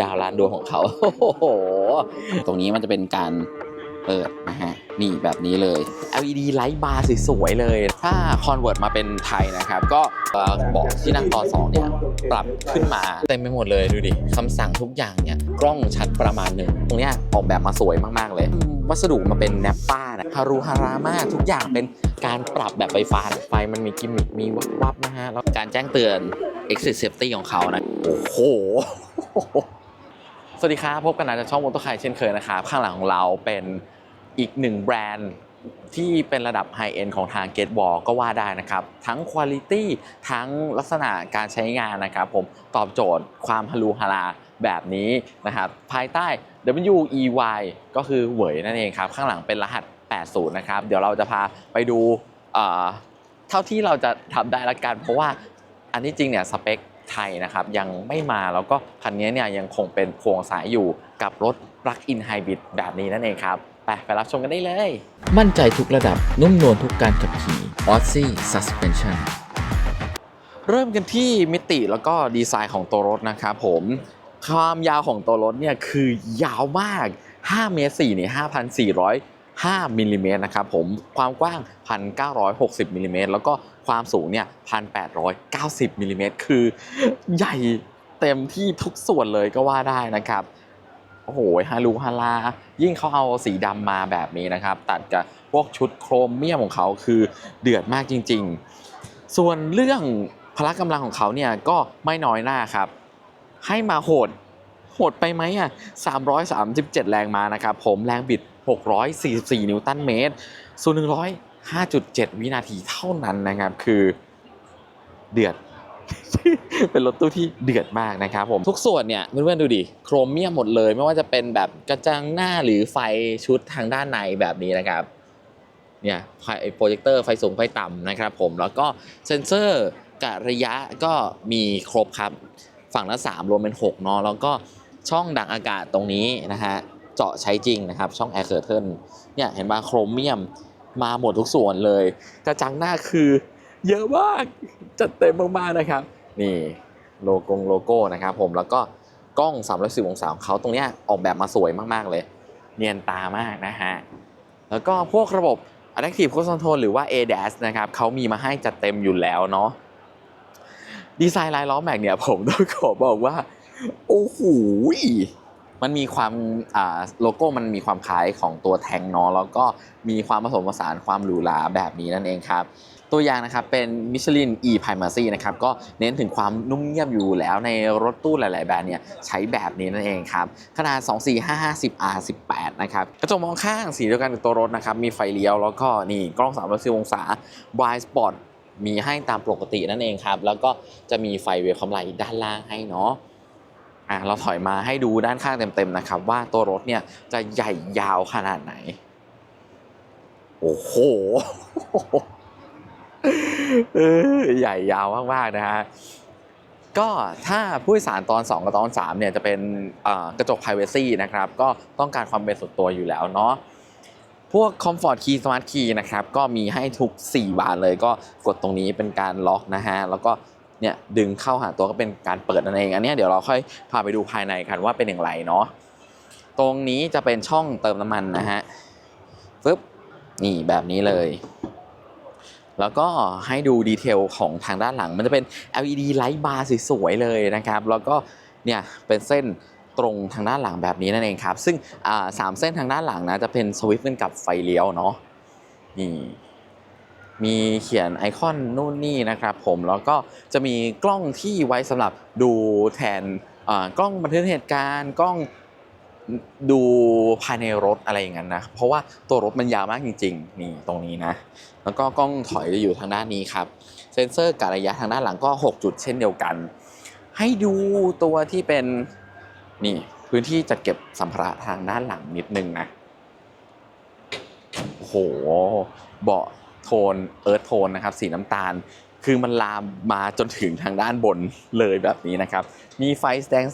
ดาวล้านดวงของเขาโอ้โห ตรงนี้มันจะเป็นการเปิดนะฮะ นี่แบบนี้เลย LED ไลท์บาร์สวยๆเลย ถ้าคอนเวิร์ตมาเป็นไทยนะครับ ก็เบอกที่นั่งตอนสองเนี่ย ปรับขึ้นมาเต็มไปหมดเลยดูดิคำสั่งทุกอย่างเนี่ย กล้องชัดประมาณหนึ่ง ตรงเนี้ยออกแบบมาสวยมากๆเลย วัสดุมาเป็นแนปป้านะฮารุฮารามากทุกอย่างเป็นการปรับแบบไฟฟ้า ไฟมันมีกิมมิคมีวับวับๆนะฮะ แล้วการแจ้งเตือน exit safety ของเขานะ โอ้โห สวัสดีครับ พบกันนะจากช่องมอเตอร์ไคเช่นเคยนะครับ ข้างหลังของเราเป็นอีกหนึ่งแบรนด์ที่เป็นระดับไฮเอ็นของทาง Get w a l l ก็ว่าได้นะครับ ทั้งคุณภาพทั้งลักษณะการใช้งานนะครับ ผมตอบโจทย์ความฮารูฮาราแบบนี้นะครับ ภายใต้ WEY ก็คือเหวยนั่นเองครับ ข้างหลังเป็นรหัส 80 นะครับ เดี๋ยวเราจะพาไปดูเอ่อเท่าที่เราจะทำได้ละกัน เพราะว่าอันที่จริงเนี่ยสเปค ไทยนะครับยังไม่มาแล้วก็คันนี้เนี่ยยังคงเป็นโครงสายอยู่กับรถ Plug-in Hybrid แบบนี้นั่นเองครับ ไปไปรับชมกันได้เลย มั่นใจทุกระดับนุ่มนวลทุกการขับขี่ o s s i Suspension เริ่มกันที่มิติแล้วก็ดีไซน์ของตัวรถนะครับผมความยาวของตัวรถเนี่ยคือยาวมาก 5 เมตร4นี่5,405มิลลิเมตรนะครับผมความกว้าง 1,960มิลลิเมตรแล้วก็ ความสูงเนี่ย1,890มิลลิเมตรคือใหญ่เต็มที่ทุกส่วนเลยก็ว่าได้นะครับโอ้โหฮารูฮารายิ่งเขาเอาสีดำมาแบบนี้นะครับ ตัดกับพวกชุดโครเมียมของเขาคือเดือดมากจริง ๆ ส่วนเรื่องพละกำลังของเขาเนี่ยก็ไม่น้อยหน้าครับ ให้มาโหดโหดไปไหมอะ 337 แรงมานะครับ ผมแรงบิด 644 นิวตันเมตรส่วน100 5.7 วินาทีเท่านั้นนะครับ คือเดือด เป็นรถตู้ที่เดือดมากนะครับผม ทุกส่วนเนี่ยเพื่อนๆดูดิ โครเมียมหมดเลย ไม่ว่าจะเป็นแบบกระจังหน้าหรือไฟชุดทางด้านในแบบนี้นะครับเนี่ยไฟโปรเจคเตอร์ไฟสูงไฟต่ำนะครับผมแล้วก็เซ็นเซอร์กะระยะก็มีครบครับ ฝั่งละ 3 รวมเป็น 6 เนาะแล้วก็ช่องดักอากาศตรงนี้นะฮะ เจาะใช้จริงนะครับ ช่องแอร์เคอร์เทนเนี่ยเห็นมาโครเมียม มาหมดทุกส่วนเลยกระจังหน้าคือ เยอะมากจัดเต็มมากๆนะครับ นี่โลโก้โลโก้นะครับผมแล้วก็กล้อง 310 องศาของเขาตรงเนี้ยออกแบบมาสวยมากๆเลย เนียนตามากนะฮะ แล้วก็พวกระบบ Adaptive Cruise Control หรือว่า ADAS นะครับเขามีมาให้จัดเต็มอยู่แล้วเนาะดีไซน์ลายล้อแม็กเนี่ยผมต้องขอบอกว่า โอ้โห มันมีความโลโก้มันมีความคล้ายของตัวแทงเนาะแล้วก็มีความผสมผสานความหรูหราแบบนี้นั่นเองครับตัวอย่างนะครับเป็น Michelin E Primacy นะครับก็เน้นถึงความนุ่มเงียบอยู่แล้วในรถตู้หลาย ๆ แบรนด์เนี่ยใช้แบบนี้นั่นเองครับขนาด 24550 R18 นะครับกระจกมองข้างสีเดียวกันกับตัวรถนะครับมีไฟเลี้ยวแล้วก็นี่กล้อง 360 องศา Blind Spot มีให้ตามปกตินั่นเองครับแล้วก็จะมีไฟเวลคัมไลท์ด้านล่างให้เนาะ อะเราถอยมาให้ดูด้านข้างเต็มๆนะครับ ว่าตัวรถเนี่ยจะใหญ่ยาวขนาดไหน โอ้โหใหญ่ยาวมากๆนะฮะก็ถ้าผู้โดยสารตอน 2 กับตอน 3 เนี่ยจะเป็นกระจก privacy นะครับ ก็ต้องการความเป็นส่วนตัวอยู่แล้วเนาะพวก Comfort Key Smart Key นะครับ ก็มีให้ทุก 4 บานเลยก็กดตรงนี้เป็นการล็อกนะฮะ แล้วก็ เนี่ยดึงเข้าหาตัวก็เป็นการเปิดนั่นเองอันนี้เดี๋ยวเราค่อยพาไปดูภายในกันว่าเป็นอย่างไรเนาะตรงนี้จะเป็นช่องเติมน้ำมันนะฮะฟึบนี่แบบนี้เลย แล้วก็ให้ดูดีเทลของทางด้านหลัง มันจะเป็น LED ไลท์บาร์สวยๆเลยนะครับ แล้วก็เนี่ยเป็นเส้นตรงทางด้านหลังแบบนี้นั่นเองครับ ซึ่งสามเส้นทางด้านหลังนะจะเป็นสวิตช์เป็นกับไฟเลี้ยวเนาะนี่ มีเขียนไอคอนนู่นนี่นะครับผมแล้วก็จะมีกล้องที่ไว้สำหรับดูแทนกล้องบันทึกเหตุการณ์กล้องดูภายในรถอะไรอย่างนั้นนะ เพราะว่าตัวรถมันยาวมากจริงๆ นี่ตรงนี้นะ แล้วก็กล้องถอยอยู่ทางด้านนี้ครับ เซนเซอร์กะระยะทางด้านหลังก็ 6 จุดเช่นเดียวกัน ให้ดูตัวที่เป็นนี่พื้นที่จัดเก็บสัมภาระทางด้านหลังนิดนึงนะ โอ้โห เบาะ นเอิร์ธโทนนะครับสีน้ำตาล คือมันลามมาจนถึงทางด้านบนเลยแบบนี้นะครับ มีไฟแสดง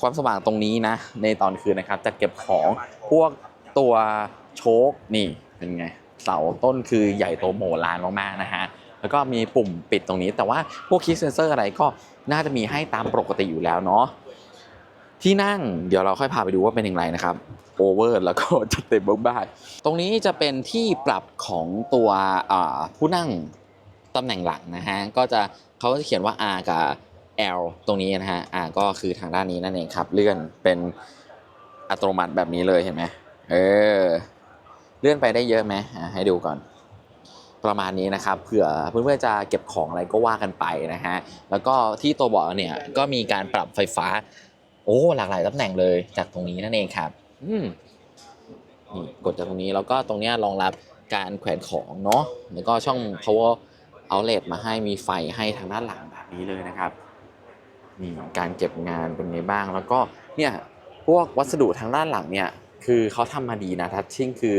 ความสว่างตรงนี้นะ ในตอนคืนนะครับจัดเก็บของพวกตัวโชคนี่เป็นไง เสาต้นคือใหญ่โตโหมลานมากๆนะฮะแล้วก็มีปุ่มปิดตรงนี้ แต่ว่าพวกคีย์เซนเซอร์อะไรก็น่าจะมีให้ตามปกติอยู่แล้วเนาะ ที่นั่งเดี๋ยวเราค่อยพาไปดูว่าเป็นอย่างไรนะครับโอเวอร์แล้วก็จะเต็มบ้ากๆตรงนี้จะเป็นที่ปรับของตัวผู้นั่งตำแหน่งหลังนะฮะก็จะเขาก็จะเขียนว่า R กับ L ตรงนี้นะฮะ R ก็คือทางด้านนี้นั่นเองครับ เลื่อนเป็นอัตโนมัติแบบนี้เลยเห็นไหมเออเลื่อนไปได้เยอะไหมให้ดูก่อน ประมาณนี้นะครับเผื่อเพื่อนๆจะเก็บของอะไรก็ว่ากันไปนะฮะแล้วก็ที่ตัวเบาะเนี่ยก็มีการปรับไฟฟ้า โอ้หลากหลายตำแหน่งเลยจากตรงนี้นั่นเองครับอืมนี่กดจากตรงนี้แล้วก็ตรงนี้รองรับการแขวนของเนาะแล้วก็ช่อง power outlet มาให้มีไฟให้ทางด้านหลังแบบนี้เลยนะครับนี่การเก็บงานเป็นไงบ้างแล้วก็เนี่ยพวกวัสดุทางด้านหลังเนี่ยคือเขาทำมาดีนะทัชชิ่งคือ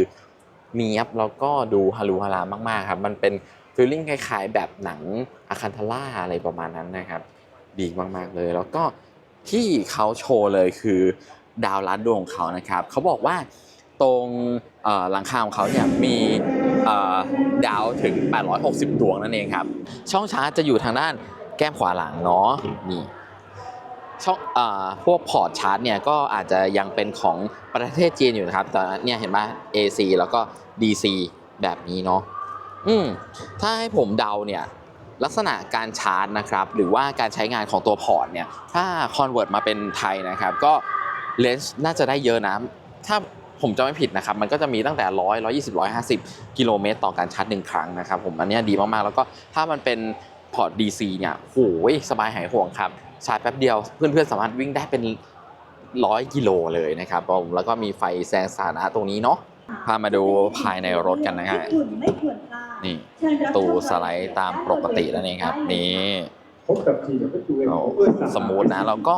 เนียบแล้วก็ดูฮารูฮารามากๆครับมันเป็นฟีลลิ่งคล้ายๆ แบบหนังอาคันทาร่าอะไรประมาณนั้นนะครับ ดีมากๆเลย แล้วก็ ที่เขาโชว์เลยคือดาวลัดดวงของเขานะครับ เขาบอกว่าตรงหลังคาของเขาเนี่ยมีดาวถึง 860 ดวงนั่นเองครับ ช่องชาร์จจะอยู่ทางด้านแก้มขวาหลังเนาะนี่ช่องอพวกพอร์ตชาร์จเนี่ยก็อาจจะยังเป็นของประเทศจีนอยู่นะครับ แต่เนี่ยเห็นไหม AC แล้วก็ DC แบบนี้เนาะอืมถ้าให้ผมเดาเนี่ย ลักษณะการชาร์จนะครับหรือว่าการใช้งานของตัวพอร์ตเนี่ยถ้าคอนเวิร์ตมาเป็นไทยนะครับก็เลนส์น่าจะได้เยอะนะถ้าผมจะไม่ผิดนะครับมันก็จะมีตั้งแต่100 120 150กิโลเมตรต่อการชาร์จหนึ่งครั้งนะครับผมอันนี้ดีมากๆ แล้วก็ถ้ามันเป็นพอร์ต DC เนี่ยโหยสบายหายห่วงครับ ชาร์จแป๊บเดียวเพื่อนๆสามารถวิ่งได้เป็น100กิโลเลยนะครับผมแล้วก็มีไฟแซงสานะตรงนี้เนาะพามาดูภายในรถกันนะฮะญี่ปุ่นไม่ควรพล นี่เชิญรับชมตูสไลด์ตามปกตินั่นเองครับนี่พบกับ TWA เอาสมูทนะแล้วก็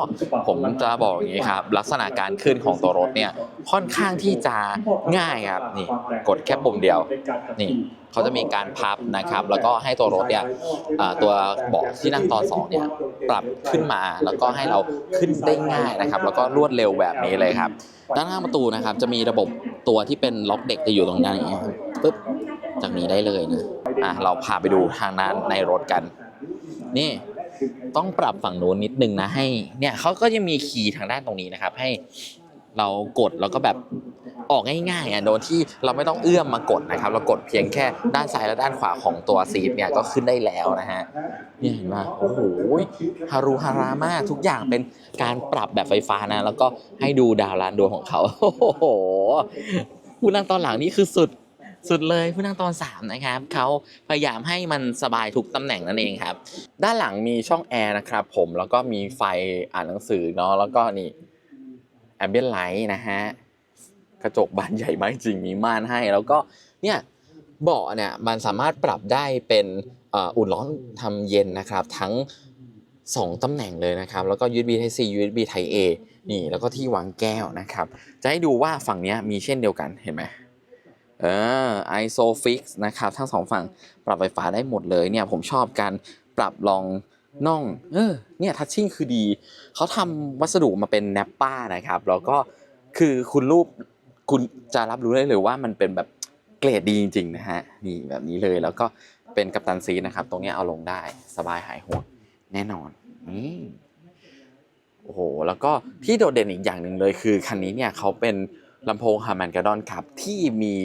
ผมจะบอกอย่างนี้ครับ ลักษณะการขึ้นของตัวรถเนี่ยค่อนข้างที่จะง่ายครับนี่กดแค่ปุ่มเดียวนี่เขาจะมีการพับนะครับ แล้วก็ให้ตัวรถเนี่ยอ่าตัวเบาะที่นั่งตอนสองเนี่ยปรับขึ้นมาแล้วก็ให้เราขึ้นได้ง่ายนะครับ แล้วก็รวดเร็วแบบนี้เลยครับ ด้านข้างประตูนะครับ จะมีระบบตัวที่เป็นล็อกเด็กจะอยู่ตรงนั้นอย่างเงี้ยครับปึ๊บ จากนี้ได้เลยนะอะเราพาไปดูทางด้านในรถกัน นี่ต้องปรับฝั่งโน้นนิดนึงนะให้ เนี่ยเขาก็จะมีคีย์ทางด้านตรงนี้นะครับ ให้เรากดแล้วก็แบบออกง่ายๆอะโดยที่เราไม่ต้องเอื้อมมากดนะครับ เรากดเพียงแค่ด้านซ้ายและด้านขวาของตัวซีทเนี่ยก็ขึ้นได้แล้วนะฮะนี่เห็นไหมโอ้โหฮารุฮารามากทุกอย่างเป็นการปรับแบบไฟฟ้านะ แล้วก็ให้ดูดาวลานดวงของเขาโอ้โหผู้นั่งตอนหลังนี่คือสุด สุดเลยผู้นั่งตอนสามนะครับเขาพยายามให้มันสบายทุกตำแหน่งนั่นเองครับ ด้านหลังมีช่องแอร์นะครับผมแล้วก็มีไฟอ่านหนังสือเนาะแล้วก็นี่แอมเบียนไลท์นะฮะกระจกบานใหญ่มากจริงมีม่านให้ แล้วก็เนี่ยเบาะเนี่ยมันสามารถปรับได้เป็นอุ่นร้อนทำเย็นนะครับ ทั้ง 2ตำแหน่งเลยนะครับ แล้วก็ USB Type C USB Type A นี่แล้วก็ที่วางแก้วนะครับ จะให้ดูว่าฝั่งนี้มีเช่นเดียวกันเห็นไหม เออ ISOFIX นะครับ ทั้งสองฝั่งปรับไฟฟ้าได้หมดเลยเนี่ยผมชอบการปรับรองน่อง เออ เนี่ยทัชชิ่งคือดี เขาทำวัสดุมาเป็นแนปป้านะครับ แล้วก็คือคุณรูปคุณจะรับรู้ได้เลยว่ามันเป็นแบบเกรดดีจริงๆนะฮะ นี่แบบนี้เลย แล้วก็เป็นกัปตันซีนะครับ ตรงเนี้ยเอาลงได้สบายหายห่วงแน่นอนนี่โอ้โห แล้วก็ที่โดดเด่นอีกอย่างหนึ่งเลยคือคันนี้เนี่ยเขาเป็นลำโพงฮาร์แมนกาดอนครับ ที่มี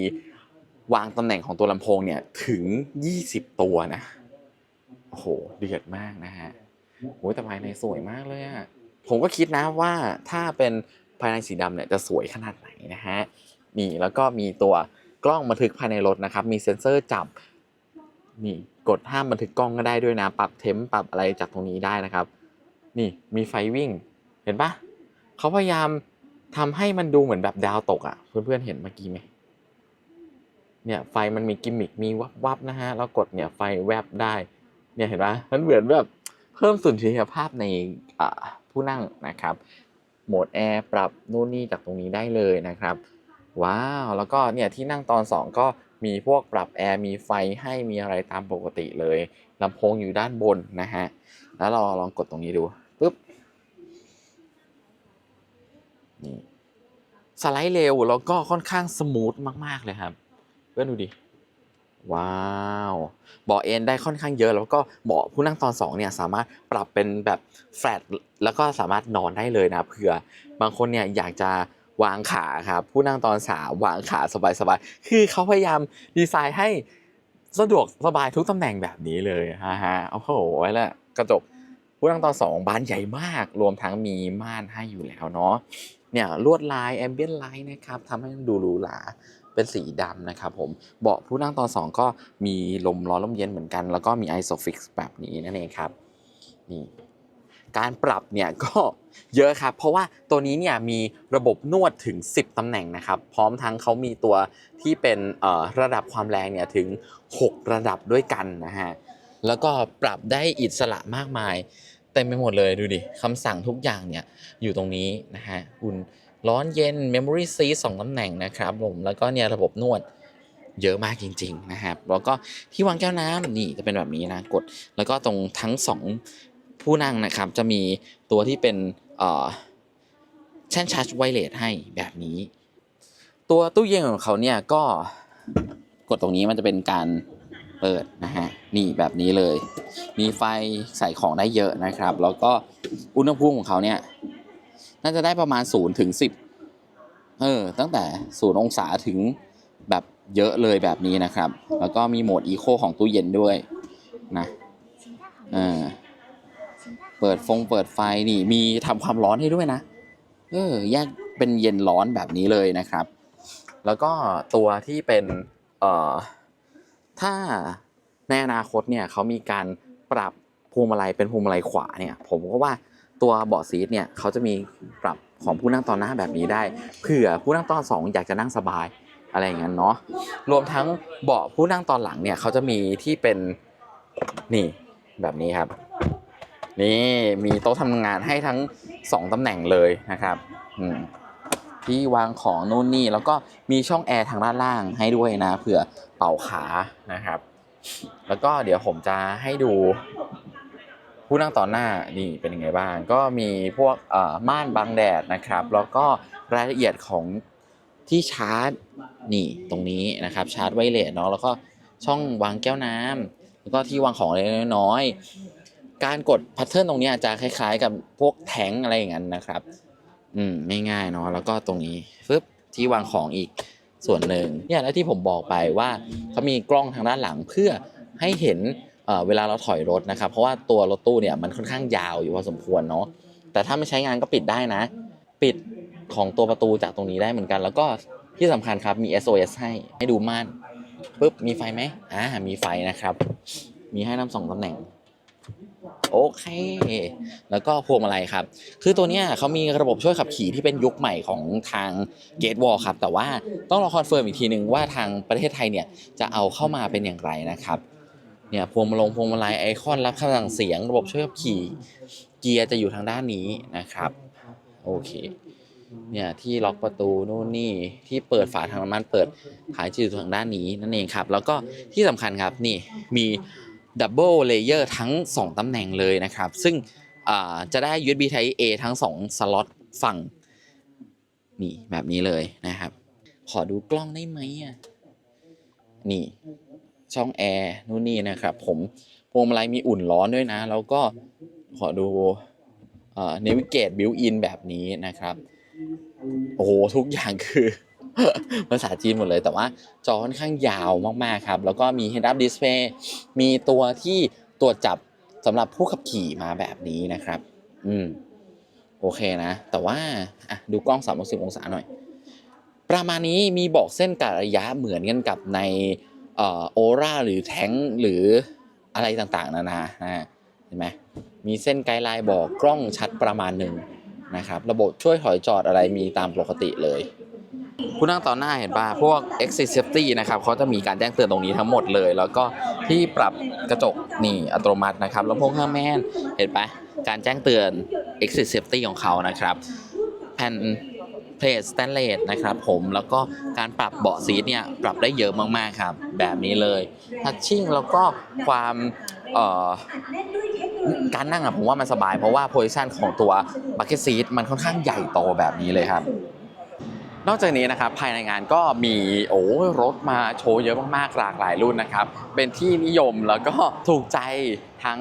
วางตำแหน่งของตัวลำโพงเนี่ยถึง 20 ตัวนะโอ้โหเดือดมากนะฮะโอ้ยแต่ภายในสวยมากเลยอะผมก็คิดนะว่าถ้าเป็นภายในสีดำเนี่ยจะสวยขนาดไหนนะฮะนี่แล้วก็มีตัวกล้องบันทึกภายในรถนะครับ มีเซ็นเซอร์จับนี่กดห้ามบันทึกกล้องก็ได้ด้วยนะ ปรับเทมป์ปรับอะไรจากตรงนี้ได้นะครับ นี่มีไฟวิ่ง เห็นปะเขาพยายามทำให้มันดูเหมือนแบบดาวตกอะ่ะ เพื่อนๆเห็นเมื่อกี้ไหม เนี่ยไฟมันมีกิมมิคมีวับวับๆนะฮะแล้วกดเนี่ยไฟแวบได้เนี่ยเห็นปะมันเหมือนแบบเพิ่มสุนทรียภาพในผู้นั่งนะครับโหมดแอร์ปรับนู่นนี่จากตรงนี้ได้เลยนะครับว้าวแล้วก็เนี่ยที่นั่งตอนสองก็มีพวกปรับแอร์มีไฟให้มีอะไรตามปกติเลยลำโพงอยู่ด้านบนนะฮะแล้วเราลองกดตรงนี้ดูปุ๊บนี่สไลด์เร็วแล้วก็ค่อนข้างสมูทมาก ๆ เลยครับ เพื่อนดูดิ ว้าวเบาะเอนได้ค่อนข้างเยอะแล้วก็เบาะผู้นั่งตอนสองเนี่ยสามารถปรับเป็นแบบแฟลตแล้วก็สามารถนอนได้เลยนะเผื่อบางคนเนี่ยอยากจะวางขาครับผู้นั่งตอนสามวางขาสบายๆคือเขาพยายามดีไซน์ให้สะดวกสบายทุกตำแหน่งแบบนี้เลยฮะฮะโอ้โหไว้แล้วกระจกผู้นั่งตอนสองบานใหญ่มาก รวมทั้งมีม่านให้อยู่แล้วเนาะเนี่ยลวดลายแอมเบียนไลท์นะครับทำให้มันดูหรูหรา เป็นสีดำนะครับผมเบาะผู้นั่งตอนสองก็มีลมร้อนลมเย็นเหมือนกัน แล้วก็มีไอโซฟิกแบบนี้นั่นเองครับนี่การปรับเนี่ยก็เยอะครับ เพราะว่าตัวนี้เนี่ยมีระบบนวดถึง 10 ตำแหน่งนะครับ พร้อมทั้งเขามีตัวที่เป็นระดับความแรงเนี่ยถึง 6 ระดับด้วยกันนะฮะ แล้วก็ปรับได้อิสระมากมายเต็มไปหมดเลยดูดิคำสั่งทุกอย่างเนี่ยอยู่ตรงนี้นะฮะอุ่น ร้อนเย็น Memory Seat สองตำแหน่งนะครับผมแล้วก็เนี่ยระบบนวดเยอะมากจริง ๆ นะครับ แล้วก็ที่วางแก้วน้ำนี่จะเป็นแบบนี้นะกด แล้วก็ตรงทั้งสองผู้นั่งนะครับ จะมีตัวที่เป็นเอ่อแช่นชาร์จไวเลสให้แบบนี้ ตัวตู้เย็นของเขาเนี่ยก็กดตรงนี้มันจะเป็นการเปิดนะฮะนี่แบบนี้เลย มีไฟใส่ของได้เยอะนะครับ แล้วก็อุณหภูมิของเขาเนี่ย น่าจะได้ประมาณ0ถึง10เออตั้งแต่0องศาถึงแบบเยอะเลยแบบนี้นะครับ แล้วก็มีโหมดอีโคของตู้เย็นด้วยนะเออเปิดฟงเปิดไฟนี่มีทำความร้อนให้ด้วยนะ เออแยกเป็นเย็นร้อนแบบนี้เลยนะครับ แล้วก็ตัวที่เป็นเอ่อถ้าในอนาคตเนี่ยเขามีการปรับพวงมาลัยเป็นพวงมาลัยขวาเนี่ย ผมก็ว่า ตัวเบาะซีทเนี่ยเขาจะมีปรับของผู้นั่งตอนหน้าแบบนี้ได้เผื่อผู้นั่งตอนสองอยากจะนั่งสบายอะไรอย่างนั้นเนาะรวมทั้งเบาะผู้นั่งตอนหลังเนี่ยเขาจะมีที่เป็นนี่แบบนี้ครับ นี่มีโต๊ะทำงานให้ทั้ง 2ตำแหน่งเลยนะครับที่วางของนู่นนี่แล้วก็มีช่องแอร์ทางด้านล่างให้ด้วยนะเผื่อเป่าขานะครับ แล้วก็เดี๋ยวผมจะให้ดู ผู้นั่งต่อหน้านี่เป็นยังไงบ้าง ก็มีพวกม่านบังแดดนะครับ แล้วก็รายละเอียดของที่ชาร์จนี่ตรงนี้นะครับชาร์จไวเลสเนาะแล้วก็ช่องวางแก้วน้ำแล้วก็ที่วางของเล็กๆน้อย การกดแพทเทิร์นตรงนี้จะคล้าย ๆ กับพวกแทงอะไรอย่างนั้นนะครับ อืมง่ายๆเนาะแล้วก็ตรงนี้ฟึบที่วางของอีกส่วนหนึ่งเนี่ยแล้วที่ผมบอกไปว่าเขามีกล้องทางด้านหลังเพื่อให้เห็น เวลาเราถอยรถนะครับ เพราะว่าตัวรถตู้เนี่ยมันค่อนข้างยาวอยู่พอสมควรเนาะแต่ถ้าไม่ใช้งานก็ปิดได้นะ ปิดของตัวประตูจากตรงนี้ได้เหมือนกัน แล้วก็ที่สำคัญครับมี SOS ให้ให้ดูม่านปุ๊บมีไฟไหมอ่ามีไฟนะครับ มีให้นำสองตำแหน่งโอเค แล้วก็พวงมาลัยครับ คือตัวเนี้ยเขามีระบบช่วยขับขี่ที่เป็นยุคใหม่ของทาง Gate Wall ครับ แต่ว่าต้องรอคอนเฟิร์มอีกทีหนึ่งว่าทางประเทศไทยเนี่ยจะเอาเข้ามาเป็นอย่างไรนะครับ เนี่ยพวงมาลงพวงมาลัยไอคอนรับคำสั่งเสียง ระบบช่วยขับขี่เกียร์จะอยู่ทางด้านนี้นะครับโอเคเนี่ยที่ล็อกประตูนู่นนี่ที่เปิดฝาทางน้ำมันเปิดขายจะอยู่ทางด้านนี้นั่นเองครับ แล้วก็ที่สำคัญครับนี่มีดับเบิลเลเยอร์ทั้ง 2ตำแหน่งเลยนะครับ ซึ่งจะได้ USB Type A ทั้ง 2 สล็อตฝั่งนี่แบบนี้เลยนะครับ ขอดูกล้องได้ไหมอะนี่ ช่องแอร์นู่นนี่นะครับผมพวงมาลัยมีอุ่นร้อนด้วยนะ แล้วก็ขอดูเอ่อเนวิเกตบิวอินแบบนี้นะครับโอ้โหทุกอย่างคือภาษาจีนหมดเลย แต่ว่าจอค่อนข้างยาวมากๆครับ แล้วก็มี head up display มีตัวที่ตรวจจับสำหรับผู้ขับขี่มาแบบนี้นะครับ อืม โอเคนะ แต่ว่าอะดูกล้อง 360 องศาหน่อย ประมาณนี้มีบอกเส้นกะระยะเหมือนกันกับใน โอราหรือแท้งหรืออะไรต่างๆนานานะเห็นไหมมีเส้นไกด์ไลน์บอกกล้องชัดประมาณหนึ่งนะครับ ระบบช่วยถอยจอดอะไรมีตามปกติเลยผู้นั่งต่อหน้าเห็นป่ะพวก exit safety นะครับเขาจะมีการแจ้งเตือนตรงนี้ทั้งหมดเลย แล้วก็ที่ปรับกระจกนี่อัตโนมัตินะครับแลำโพงข้างแม่นเห็นปะการแจ้งเตือน exit safety ของเขานะครับแผ่น เพลทสแตนเลสนะครับผมแล้วก็การปรับเบาะซีทเนี่ยปรับได้เยอะมากๆครับแบบนี้เลยทัชชิ่งแล้วก็ความการนั่งอะผมว่ามันสบายเพราะว่าโพซิชันของตัวบัคเก็ตซีทมันค่อนข้างใหญ่โตแบบนี้เลยครับ นอกจากนี้นะครับภายในงานก็มีโอ้รถมาโชว์เยอะมากๆหลากหลายรุ่นนะครับ เป็นที่นิยมแล้วก็ถูกใจทั้ง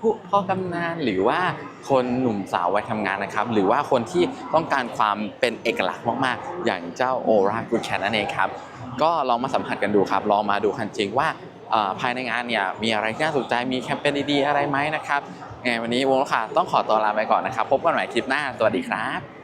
ผู้พ่อกำนันหรือว่าคนหนุ่มสาววัยทำงานนะครับ หรือว่าคนที่ต้องการความเป็นเอกลักษณ์มากๆ อย่างเจ้าโอรากูแคนนั่นเองครับ ก็ลองมาสัมผัสกันดูครับ ลองมาดูกันจริงว่าภายในงานเนี่ยมีอะไรที่น่าสนใจมีแคมเปญดีๆอะไรไหมนะครับไงวันนี้วงลูกค้าต้องขอตัวลาไปก่อนนะครับ พบกันใหม่คลิปหน้าสวัสดีครับ